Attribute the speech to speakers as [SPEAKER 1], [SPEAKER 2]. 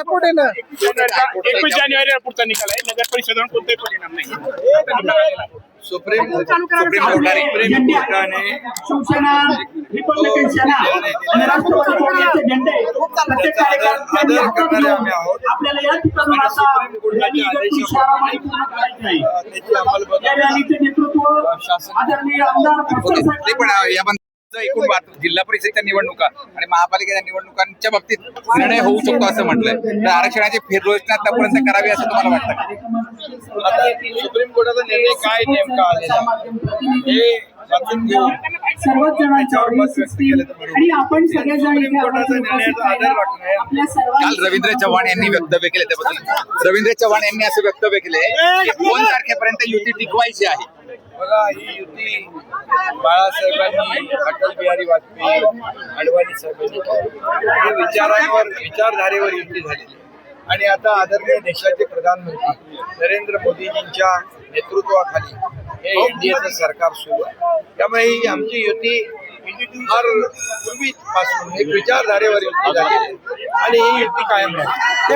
[SPEAKER 1] आहे ना
[SPEAKER 2] एकवीस जानेवारीला पुढचा निकाल आहे नगर परिषदेवर कोणताही परिणाम नाही.
[SPEAKER 3] सुप्रीम सुप्रीम कोर्टाने सुप्रीम कोर्टाने
[SPEAKER 4] शिवसेना रिपब्लिकन सेना आणि राष्ट्रवादी काँग्रेसचे झेंडे प्रत्येक कार्यकर्त्यांनी हातात घेऊन आपल्याला या ठिकाणून आता रॅली गती शाळामध्ये पूर्ण करायची आहे.
[SPEAKER 3] त्याची अंमलबजावणी
[SPEAKER 4] या रॅलीचे नेतृत्व आदरणीय आमदार
[SPEAKER 5] ओके ते बंद एकूण बात जिल्हा परिषदेच्या निवडणुका आणि महापालिकेच्या निवडणुकांच्या बाबतीत निर्णय होऊ शकतो असं म्हटलंय. तर आरक्षणाची फेररचना आतापर्यंत करावी असं तुम्हाला वाटतं?
[SPEAKER 3] आता सुप्रीम कोर्टाचा निर्णय काय नेमका आलेला? हे वाचून घेऊन केलं
[SPEAKER 5] रवींद्र चव्हाण यांनी वक्तव्य केले त्याबद्दल रवींद्र चव्हाण यांनी असं वक्तव्य केले की दोन तारखेपर्यंत युती टिकवायची आहे.
[SPEAKER 3] बघा ही युती बाळासाहेबांनी अटल बिहारी वाजपेयी अडवाणी साहेबांनी हे म्हणजे विचारांवर विचारधारेवर युती झालेली आणि आता आदरणीय देशाचे प्रधानमंत्री नरेंद्र मोदीजींच्या नेतृत्वाखाली हे एनडीएचं सरकार सुरू आहे. त्यामुळे ही आमची युती फार पूर्वीपासून एक विचारधारेवर युती झालेली आहे. आणि ही युती कायम राहील.